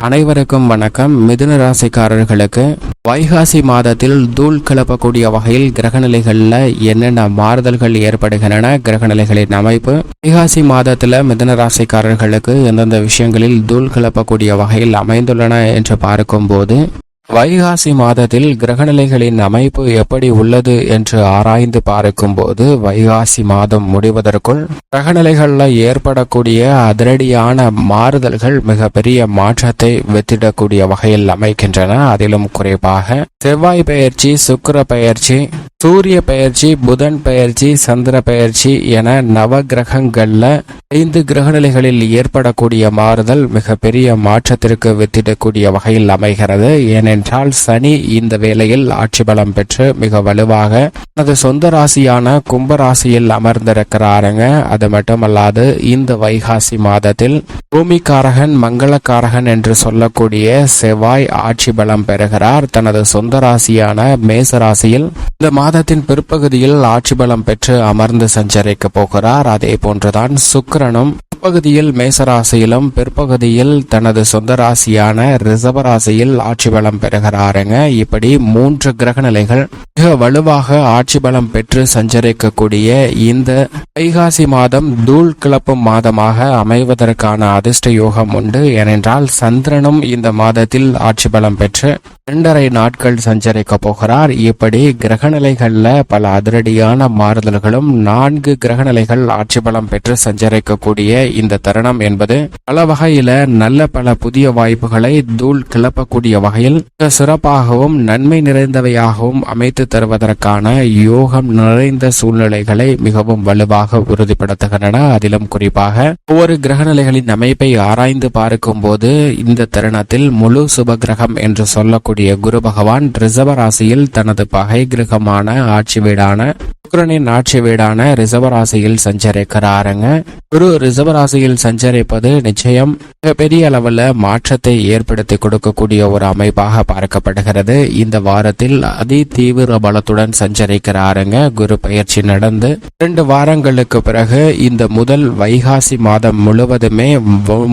அனைவருக்கும் வணக்கம். மிதுன ராசிக்காரர்களுக்கு வைகாசி மாதத்தில் தூள் கிளப்பக்கூடிய வகையில் கிரகநிலைகளில் என்னென்ன மாறுதல்கள் ஏற்படுகின்றன கிரகநிலைகளின் அமைப்பு. வைகாசி மாதத்தில் மிதுன ராசிக்காரர்களுக்கு எந்தெந்த விஷயங்களில் தூள் கிளப்பக்கூடிய வகையில் அமைந்துள்ளன என்று பார்க்கும்போது வைகாசி மாதத்தில் கிரகநிலைகளின் அமைப்பு எப்படி உள்ளது என்று ஆராய்ந்து பார்க்கும்போது வைகாசி மாதம் முடிவதற்குள் கிரகநிலைகளில் ஏற்படக்கூடிய அதிரடியான மாறுதல்கள் மிகப்பெரிய மாற்றத்தை வெத்திடக்கூடிய வகையில் அமைக்கின்றன. அதிலும் குறிப்பாக செவ்வாய் பெயர்ச்சி சுக்கிர பெயர்ச்சி சூரிய பெயர்ச்சி புதன் பெயர்ச்சி சந்திர பெயர்ச்சி என நவ கிரகங்கள்ல ஐந்து கிரகநிலைகளில் ஏற்படக்கூடிய மாறுதல் மிகப்பெரிய மாற்றத்திற்கு வித்திடக்கூடிய வகையில் அமைகிறது. ஏனென்றால் சனி இந்த வேளையில் ஆட்சி பலம் பெற்று மிக வலுவாக தனது சொந்த ராசியான கும்ப ராசியில் அமர்ந்திருக்கிறாருங்க. அது மட்டுமல்லாது இந்த வைகாசி மாதத்தில் பூமிக்காரகன் மங்களக்காரகன் என்று சொல்லக்கூடிய செவ்வாய் ஆட்சி பலம் பெறுகிறார். தனது சொந்த ராசியான மேச ராசியில் இந்த மாதத்தின் பிற்பகுதியில் ஆட்சி பலம் பெற்று அமர்ந்து சஞ்சரிக்க போகிறார். அதே போன்றுதான் சுக்கிரனும் பிற்பகுதியில் மேசராசியிலும் பிற்பகுதியில் தனது சொந்த ராசியான ரிசர்வ ராசியில் ஆட்சி பலம் பெறுகிறாருங்க. இப்படி மூன்று கிரக நிலைகள் மிக வலுவாக ஆட்சி பலம் பெற்று சஞ்சரிக்கக்கூடிய இந்த வைகாசி மாதம் தூள் கிளப்பும் மாதமாக அமைவதற்கான அதிர்ஷ்ட யோகம் உண்டு. ஏனென்றால் சந்திரனும் இந்த மாதத்தில் ஆட்சி பலம் பெற்று இரண்டரை நாட்கள் சஞ்சரிக்க போகிறார். இப்படி கிரகநிலைகள்ல பல அதிரடியான மாறுதல்களும் நான்கு கிரகநிலைகள் ஆட்சி பலம் பெற்று சஞ்சரிக்கக்கூடிய இந்த தருணம் என்பது பல வகையில நல்ல பல புதிய வாய்ப்புகளை தூள் கிளப்பக்கூடிய வகையில் சிறப்பாகவும் நன்மை நிறைந்தவையாகவும் அமைத்து தருவதற்கான யோகம் நிறைந்த சூழ்நிலைகளை மிகவும் வலுவாக உறுதிப்படுத்துகின்றன. அதிலும் குறிப்பாக ஒவ்வொரு கிரகநிலைகளின் அமைப்பை ஆராய்ந்து பார்க்கும் போது இந்த தருணத்தில் முழு சுப கிரகம் என்று சொல்லக்கூடிய குரு பகவான் ரிசர்வ ராசியில் தனது பகை கிரகமான ஆட்சி வீடான சுக்கரனின் ஆட்சி வீடான ரிசவராசியில் சஞ்சரிக்கிறாருங்க. குரு ரிசவராசியில் சஞ்சரிப்பது நிச்சயம் பெரிய அளவில் மாற்றத்தை ஏற்படுத்தி கொடுக்கக்கூடிய ஒரு அமைப்பாக பார்க்கப்படுகிறது. இந்த வாரத்தில் அதி தீவிர பலத்துடன் சஞ்சரிக்கிறாருங்க. குரு பயிற்சி நடந்து இரண்டு வாரங்களுக்கு பிறகு இந்த முதல் வைகாசி மாதம் முழுவதுமே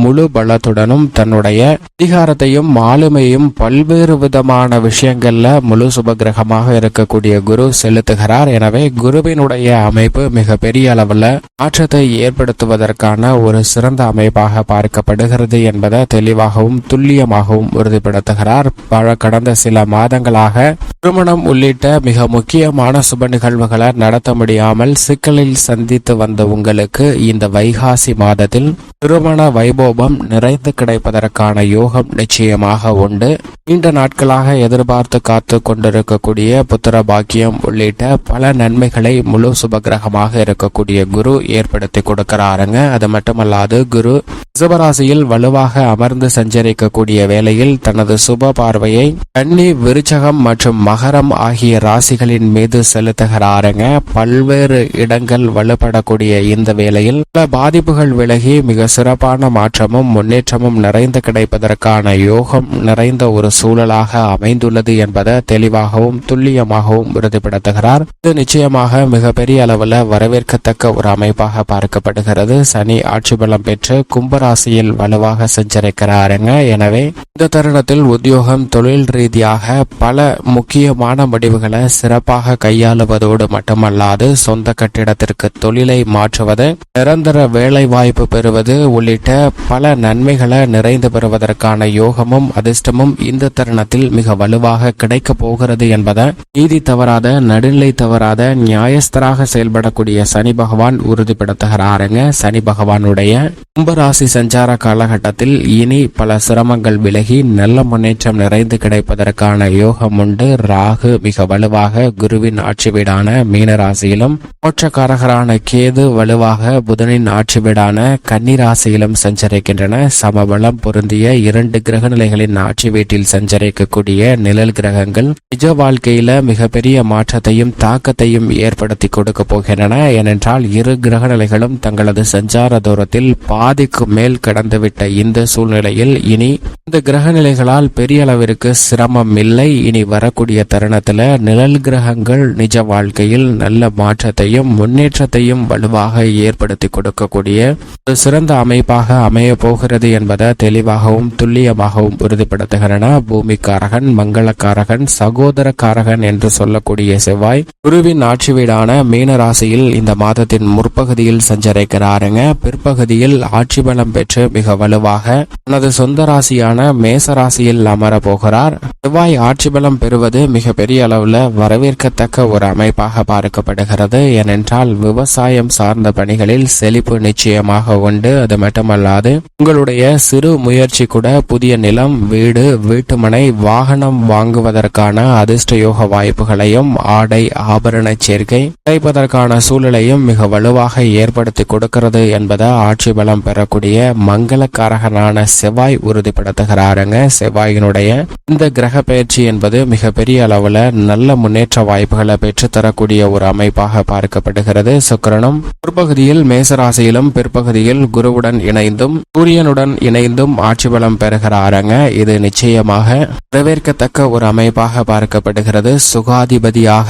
முழு பலத்துடனும் தன்னுடைய அதிகாரத்தையும் ஆளுமையும் பல்வேறு விதமான விஷயங்கள்ல முழு சுபகிரகமாக இருக்கக்கூடிய குரு செலுத்துகிறார். எனவே குருவினுடைய அமைப்பு மிக பெரிய அளவில் மாற்றத்தை ஏற்படுத்துவதற்கான ஒரு சிறந்த அமைப்பாக பார்க்கப்படுகிறது என்பதை தெளிவாகவும் துல்லியமாகவும் உறுதிப்படுத்துகிறார். பல கடந்த சில மாதங்களாக திருமணம் உள்ளிட்ட மிக முக்கியமான சுப நிகழ்வுகளை நடத்த முடியாமல் சிக்கலில் சந்தித்து வந்த உங்களுக்கு இந்த வைகாசி மாதத்தில் திருமண வைபோபம் நிறைந்து கிடைப்பதற்கான யோகம் நிச்சயமாக உண்டு. நீண்ட நாட்களாக எதிர்பார்த்து காத்து கொண்டிருக்கக்கூடிய புத்திர பாக்கியம் உள்ளிட்ட பல நன்மைகளை முழு சுபகிரகமாக இருக்கக்கூடிய குரு ஏற்படுத்தி கொடுக்கிறாருங்க. அது மட்டுமல்லாது குரு ரிஷபராசியில் வலுவாக அமர்ந்து சஞ்சரிக்கக்கூடிய வேளையில் தனது சுப பார்வையை கன்னி விருச்சகம் மற்றும் மகரம் ஆகிய ராசிகளின் மீது செலுத்துகிறாருங்க. பல்வேறு இடங்கள் வலுப்படக்கூடிய இந்த வேளையில் பல பாதிப்புகள் விலகி மிக சிறப்பான மாற்றமும் முன்னேற்றமும் நிறைந்து கிடைப்பதற்கான யோகம் நிறைந்த ஒரு சூழலாக அமைந்துள்ளது என்பதை தெளிவாகவும் துல்லியமாகவும் உறுதிப்படுத்துகிறார். இது நிச்சயமாக மிகப்பெரிய அளவில் வரவேற்கத்தக்க ஒரு அமைப்பாக பார்க்கப்படுகிறது. சனி ஆட்சி பலம் பெற்று கும்பராசியில் வலுவாக சஞ்சரிக்கிறாருங்க. எனவே இந்த தருணத்தில் உத்தியோகம் தொழில் ரீதியாக பல முக்கியமான முடிவுகளை சிறப்பாக கையாளுவதோடு மட்டுமல்லாது சொந்த கட்டிடத்திற்கு தொழிலை மாற்றுவது நிரந்தர வேலை வாய்ப்பு பெறுவது உள்ளிட்ட பல நன்மைகளை நிறைந்து பெறுவதற்கான யோகமும் அதிர்ஷ்டமும் இந்த தருணத்தில் மிக வலுவாக கிடைக்கப் போகிறது என்பதை நீதி தவறாத நடுநிலை தவறாத நியாயஸ்தராக செயல்படக்கூடிய சனி பகவான் உறுதிப்படுத்துகிறாருங்க. சனி பகவானுடைய கும்பராசி சஞ்சார காலகட்டத்தில் இனி பல சிரமங்கள் விலகி நல்ல முன்னேற்றம் நிறைந்து கிடைப்பதற்கான யோகம் உண்டு. ராகு மிக வலுவாக குருவின் ஆட்சி வீடான மீனராசியிலும் மோட்சக்காரகரான கேது வலுவாக புதனின் ஆட்சி வீடான கன்னிராசியிலும் சஞ்சரிக்கின்றன. சமபலம் பொருந்திய இரண்டு கிரக நிலைகளின் ஆட்சி வீட்டில் சஞ்சரிக்கக்கூடிய நிழல் கிரகங்கள் நிஜ வாழ்க்கையில மிகப்பெரிய மாற்றத்தையும் தாக்கத்தையும் ஏற்படுத்தி கொடுக்க போகின்றன. ஏனென்றால் இரு கிரக நிலைகளும் தங்களது சஞ்சார தூரத்தில் பாதிக்கு மேல் கடந்துவிட்ட இந்த சூழ்நிலையில் இனி இந்த கிரக நிலைகளால் பெரிய அளவிற்கு சிரமம் இல்லை. இனி வரக்கூடிய தருணத்துல நிழல் கிரகங்கள் நிஜ வாழ்க்கையில் நல்ல மாற்றத்தையும் முன்னேற்றத்தையும் வலுவாக ஏற்படுத்தி கொடுக்கக்கூடிய ஒரு சிறந்த அமைப்பாக அமைய போகிறது என்பதை தெளிவாகவும் துல்லியமாகவும் உறுதிப்படுத்துகின்றன. பூமிக்காரகன் மங்களக்காரகன் சகோதரக்காரகன் என்று சொல்லக்கூடிய செவ்வாய் குருவின் ஆட்சி வீடான மீன ராசியில் இந்த மாதத்தின் முற்பகுதியில் சஞ்சரிக்கிறாருங்க. பிற்பகுதியில் ஆட்சி பலம் பெற்று மிக வலுவாக தனது சொந்த ராசியான மேச ராசியில் அமர போகிறார். செவ்வாய் ஆட்சி பலம் பெறுவது மிக பெரிய அளவுல வரவேற்கத்தக்க ஒரு அமைப்பாக பார்க்கப்படுகிறது. ஏனென்றால் விவசாயம் சார்ந்த பணிகளில் செழிப்பு நிச்சயமாக உண்டு. அது மட்டுமல்லாது உங்களுடைய சிறு முயற்சி கூட புதிய நிலம் வீடு வீட்டு வீட்டுமனை வாகனம் வாங்குவதற்கான அதிர்ஷ்ட யோக வாய்ப்புகளையும் ஆடை ஆபரண சேர்க்கை கிடைப்பதற்கான சூழலையும் மிக வலுவாக ஏற்படுத்தி கொடுக்கிறது என்பதை ஆட்சி பலம் பெறக்கூடிய மங்களக்காரகனான செவ்வாய் உறுதிப்படுத்துகிறாருங்க. செவ்வாயினுடைய இந்த கிரக பயிற்சி என்பது மிக பெரிய அளவுல நல்ல முன்னேற்ற வாய்ப்புகளை பெற்றுத்தரக்கூடிய ஒரு அமைப்பாக பார்க்கப்படுகிறது. சுக்கிரனும் பிற்பகுதியில் மேசராசியிலும் பிற்பகுதியில் குருவுடன் இணைந்தும் சூரியனுடன் இணைந்தும் ஆட்சி பலம் பெறுகிறாருங்க. இது நிச்சயமாக வரவேற்கத்தக்க ஒரு அமைப்பாக பார்க்கப்படுகிறது. சுகாதிபதியாக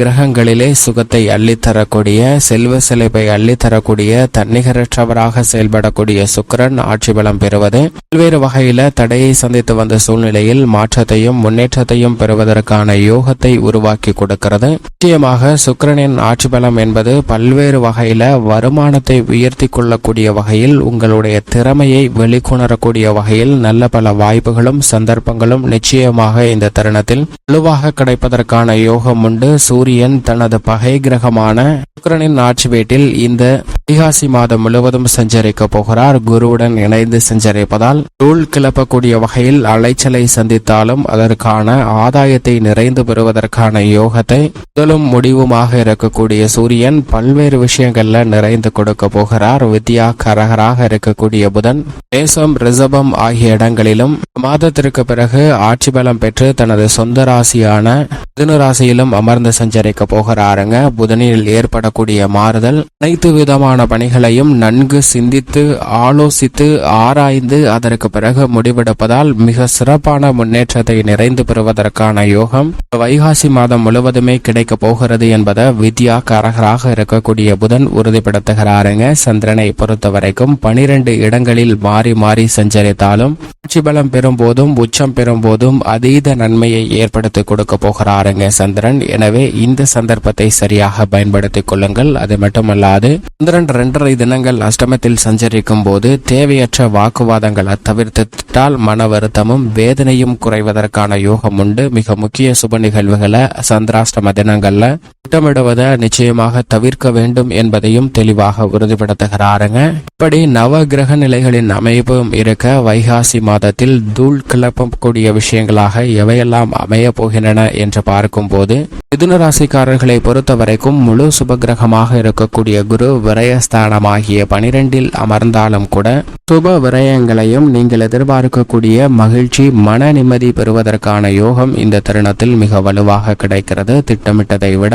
கிரகங்களிலே சுகத்தை அள்ளித்தரக்கூடிய செல்வ செழிப்பை அள்ளித்தரக்கூடிய தன்னிகரற்றவராக செயல்படக்கூடிய சுக்கிரன் ஆட்சி பலம் பெறுவது. பல்வேறு வகையில தடையை சந்தித்து வந்த சூழ்நிலையில் மாற்றத்தையும் முன்னேற்றத்தையும் பெறுவதற்கான யோகத்தை உருவாக்கி கொடுக்கிறது. நிச்சயமாக சுக்கரனின் ஆட்சி பலம் என்பது பல்வேறு வகையில வருமானத்தை உயர்த்தி கொள்ளக்கூடிய வகையில் உங்களுடைய திறமையை வெளிக்கொணரக்கூடிய வகையில் நல்ல பல வாய்ப்புகளும் சந்தர்ப்பங்களும் நிச்சயமாக இந்த தருணத்தில் வலுவாக கிடைப்பதற்கான யோகம் உண்டு சூரியன் தனது பகை கிரகமான சுக்கரனின் ஆட்சி வீட்டில் இந்த வைகாசி மாதம் முழுவதும் சஞ்சரிக்க போகிறார். குருவுடன் இணைந்து சஞ்சரிப்பதால் தூள் கிளப்பக்கூடிய வகையில் அலைச்சலை சந்தித்தாலும் அதற்கான ஆதாயத்தை நிறைந்து பெறுவதற்கான யோகத்தை முதலும் முடிவுமாக இருக்கக்கூடிய சூரியன் பல்வேறு விஷயங்கள்ல நிறைந்து கொடுக்க போகிறார். வித்யா கரகராக இருக்கக்கூடிய புதன் தேசம் ரிசபம் ஆகிய இடங்களிலும் மாதத்திற்கு பிறகு ஆட்சி பலம் பெற்று தனது சொந்த ராசியான மிதுன ராசியிலும் அமர்ந்து சஞ்சரிக்க போகிறாருங்க. புதனில் ஏற்படக்கூடிய மாறுதல் அனைத்து விதமான பணிகளையும் நன்கு சிந்தித்து ஆலோசித்து ஆராய்ந்து அதற்கு பிறகு முடிவெடுப்பதால் மிக சிறப்பான முன்னேற்றத்தை நிறைந்து பெறுவதற்கான யோகம். வைகாசி மாதம் முழுவதுமே கிடைக்கப் போகிறது என்பதை வித்யா கரகராக இருக்கக்கூடிய புதன் உறுதிப்படுத்துகிறாருங்க. சந்திரனை பொறுத்த வரைக்கும் பனிரெண்டு இடங்களில் மாறி மாறி சஞ்சரித்தாலும் ஆட்சி பலம் பெறும் போதும் உச்சம் பெறும் போதும் அதீத நன்மையை ஏற்படுத்தி கொடுக்க போகிறாருங்க சந்திரன். எனவே இந்த சந்தர்ப்பத்தை சரியாக பயன்படுத்திக் கொள்ளுங்கள். அது மட்டுமல்லாது சந்திரன் இரண்டரை தினங்கள் அஷ்டமத்தில் சஞ்சரிக்கும் போது தேவையற்ற வாக்குவாதங்களை தவிர்த்துட்டால் மன வருத்தமும் வேதனையும் குறைவதற்கான யோகம் உண்டு. மிக முக்கிய சுப நிகழ்வுகளை சந்திராஷ்டம தினங்களில் திட்டமிடுவதை நிச்சயமாக தவிர்க்க வேண்டும் என்பதையும் தெளிவாக உறுதிப்படுத்துகிறாருங்க. இப்படி நவ கிரக நிலைகளின் அமைப்பும் இருக்க வைகாசி மாதத்தில் தூள் கிளப்பக்கூடிய விஷயங்களாக எவையெல்லாம் அமைய போகின்றன என்று பார்க்கும்போது மிதுன ராசிக்காரர்களை பொறுத்த வரைக்கும் முழு சுபகிரகமாக இருக்கக்கூடிய குரு விரயஸ்தானமாகிய பனிரெண்டில் அமர்ந்தாலும் கூட சுப விரயங்களையும் நீங்கள் எதிர்பார்க்கக்கூடிய மகிழ்ச்சி மன நிம்மதி பெறுவதற்கான யோகம் இந்த தருணத்தில் மிக வலுவாக கிடைக்கிறது. திட்டமிட்டதை விட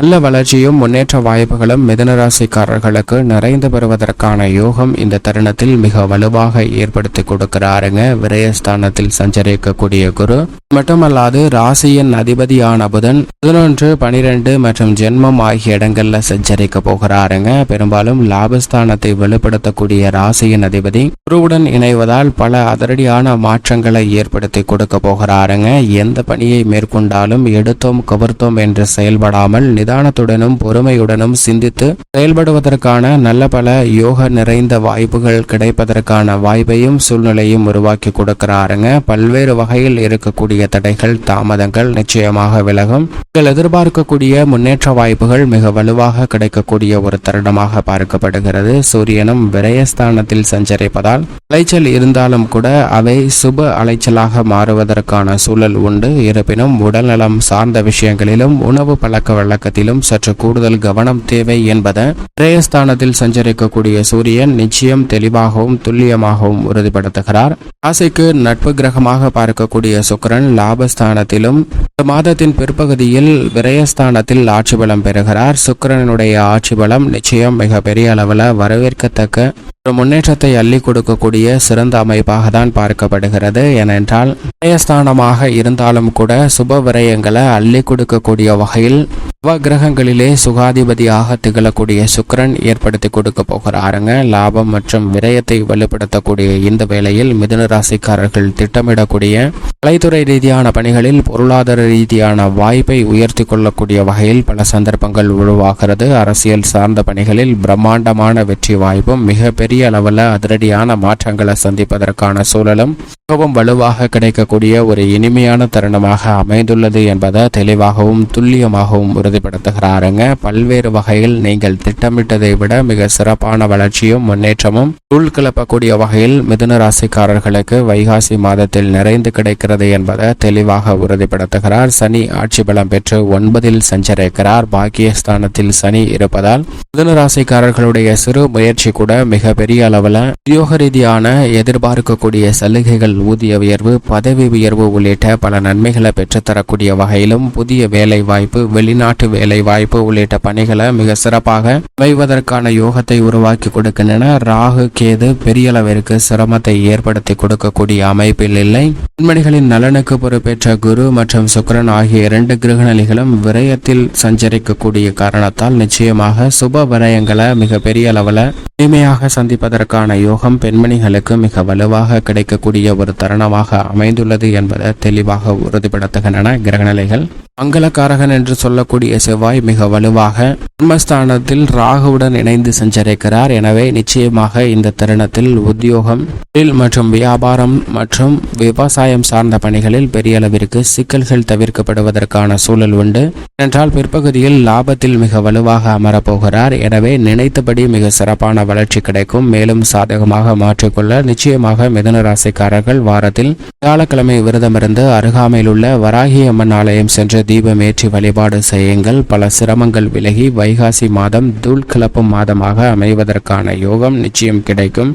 நல்ல வளர்ச்சியும் முன்னேற்ற வாய்ப்புகளும் மிதனராசிக்காரர்களுக்கு நிறைந்து பெறுவதற்கான யோகம் இந்த தருணத்தில் மிக வலுவாக ஏற்படுத்தி கொடுக்கிறாருங்க. விரயஸ்தானத்தில் சஞ்சரிக்கக்கூடிய குரு. மட்டுமல்லாது ராசியின் அதிபதியான புதன் பதினொன்று பனிரெண்டு மற்றும் ஜென்மம் ஆகிய இடங்கள்ல சஞ்சரிக்க போகிறாருங்க. பெரும்பாலும் லாபஸ்தானத்தை வெளிப்படுத்தக்கூடிய ராசியின் அதிபதி குருவுடன் இணைவதால் பல அதிரடியான மாற்றங்களை ஏற்படுத்தி கொடுக்க போகிறாருங்க. எந்த பணியை மேற்கொண்டாலும் எடுத்தோம் கவர்த்தோம் என்று செயல்படாமல் நிதானத்துடனும் பொறுமையுடனும் சிந்தித்து செயல்படுவதற்கான நல்ல பல யோக நிறைந்த வாய்ப்புகள் கிடைப்பதற்கான வாய்ப்பையும் சூழ்நிலையும் உருவாக்கி கொடுக்கிறாருங்க. பல்வேறு வகையில் இருக்கக்கூடிய தடைகள் தாமதங்கள் நிச்சயமாக விலகும். நீங்கள் எதிர்பார்க்கக்கூடிய முன்னேற்ற வாய்ப்புகள் மிக வலுவாக கிடைக்கக்கூடிய ஒரு தருணமாக பார்க்கப்படுகிறது. சூரியனும் விரயஸ்தானத்தில் சஞ்சரிப்பதால் அலைச்சல் இருந்தாலும் கூட அவை சுப அலைச்சலாக மாறுவதற்கான சூழல் உண்டு. இருப்பினும் உடல்நலம் சார்ந்த விஷயங்களிலும் உணவு பழக்க பழக்கத்திலும் சற்று கூடுதல் கவனம் தேவை என்பதை விரயஸ்தானத்தில் சஞ்சரிக்கக்கூடிய சூரியன் நிச்சயம் தெளிவாகவும் துல்லியமாகவும் உறுதிப்படுத்துகிறார். ராசிக்கு நட்பு கிரகமாக பார்க்கக்கூடிய சுக்கிரன் லாபஸ்தானத்திலும் இந்த மாதத்தின் பிற்பகுதியில் விரயஸ்தானத்தில் ஆட்சி பலம் பெறுகிறார். சுக்கரனுடைய ஆட்சி பலம் நிச்சயம் மிக பெரிய அளவில் வரவேற்கத்தக்க ஒரு முன்னேற்றத்தை அள்ளி கொடுக்கக்கூடிய சிறந்த அமைப்பாக தான் பார்க்கப்படுகிறது. ஏனென்றால் விரயஸ்தானமாக இருந்தாலும் கூட சுப விரயங்களை அள்ளி கொடுக்கக்கூடிய வகையில் நவ கிரகங்களிலே சுகாதிபதியாக திகழக்கூடிய சுக்கரன் ஏற்படுத்தி கொடுக்க போகிறாருங்க. லாபம் மற்றும் விரயத்தை வலுப்படுத்தக்கூடிய இந்த வேளையில் மிதுன ராசிக்காரர்கள் திட்டமிடக்கூடிய கலைத்துறை ரீதியான பணிகளில் பொருளாதார ரீதியான வாய்ப்பை உயர்த்தி கொள்ளக்கூடிய வகையில் பல சந்தர்ப்பங்கள் உருவாகிறது. அரசியல் சார்ந்த பணிகளில் பிரம்மாண்டமான வெற்றி வாய்ப்பும் மிக பெரிய அளவில் அதிரடியான மாற்றங்களை சந்திப்பதற்கான சூழலும் மிகவும் வலுவாக கிடைக்கக்கூடிய ஒரு இனிமையான தருணமாக அமைந்துள்ளது என்பதை தெளிவாகவும் துல்லியமாகவும் உறுதிப்படுத்துகிறாருங்க. பல்வேறு வகையில் நீங்கள் திட்டமிட்டதை விட மிக சிறப்பான வளர்ச்சியும் முன்னேற்றமும் தூள் கிளப்பக்கூடிய வகையில் மிதுன ராசிக்காரர்களுக்கு வைகாசி மாதத்தில் நிறைந்து கிடைக்கிறது என்பதை தெளிவாக உறுதிப்படுத்துகிறார். சனி ஆட்சி பலம் பெற்று ஒன்பதில் சஞ்சரிக்கிறார். பாக்கியஸ்தானத்தில் சனி இருப்பதால் மிதுன ராசிக்காரர்களுடைய சிறு முயற்சி கூட மிக பெரிய அளவில் உத்தியோக ரீதியான எதிர்பார்க்கக்கூடிய சலுகைகள் ஊதிய உயர்வு பதவி உயர்வு உள்ளிட்ட பல நன்மைகளை பெற்றுத்தரக்கூடிய வகையிலும் புதிய வேலை வாய்ப்பு வெளிநாட்டு வேலை வாய்ப்பு உள்ளிட்ட பணிகளை மிக சிறப்பாக அமைவதற்கான யோகத்தை உருவாக்கி கொடுக்கின்றன. ராகு கேது பெரிய அளவிற்கு சிரமத்தை ஏற்படுத்தி கொடுக்கக்கூடிய அமைப்பில் இல்லை. பெண்மணிகளின் நலனுக்கு பொறுப்பேற்ற குரு மற்றும் சுக்கரன் ஆகிய இரண்டு கிரகநிலைகளும் விரயத்தில் சஞ்சரிக்கக்கூடிய காரணத்தால் நிச்சயமாக சுப விரயங்களை மிக பெரிய அளவில் எளிமையாக சந்திப்பதற்கான யோகம் பெண்மணிகளுக்கு மிக வலுவாக கிடைக்கக்கூடிய ஒரு தருணமாக அமைந்துள்ளது என்பதை தெளிவாக உறுதிப்படுத்துகின்றன கிரகநிலைகள். மங்களக்காரகன் என்று சொல்லக்கூடிய செவ்வாய் மிக வலுவாக ஜன்மஸ்தானத்தில் ராகுவுடன் இணைந்து சஞ்சரிக்கிறார். எனவே நிச்சயமாக இந்த தருணத்தில் உத்தியோகம் தொழில் மற்றும் வியாபாரம் மற்றும் விவசாயம் சார்ந்த பணிகளில் பெரிய அளவிற்கு சிக்கல்கள் தவிர்க்கப்படுவதற்கான சூழல் உண்டு. என்றால் பிற்பகுதியில் லாபத்தில் மிக வலுவாக அமரப்போகிறார். எனவே நினைத்தபடி மிக சிறப்பான வளர்ச்சி கிடைக்கும். மேலும் சாதகமாக மாற்றிக்கொள்ள நிச்சயமாக மிதன ராசிக்காரர்கள் வாரத்தில் வியாழக்கிழமை விரதமிருந்து அருகாமையில் உள்ள வராகி அம்மன் ஆலயம் சென்று தீபம் ஏற்றி வழிபாடு செய்ய காரியங்கள் பல சிரமங்கள் விலகி வைகாசி மாதம் தூள் கிளப்பும் மாதமாக அமைவதற்கான யோகம் நிச்சயம் கிடைக்கும்.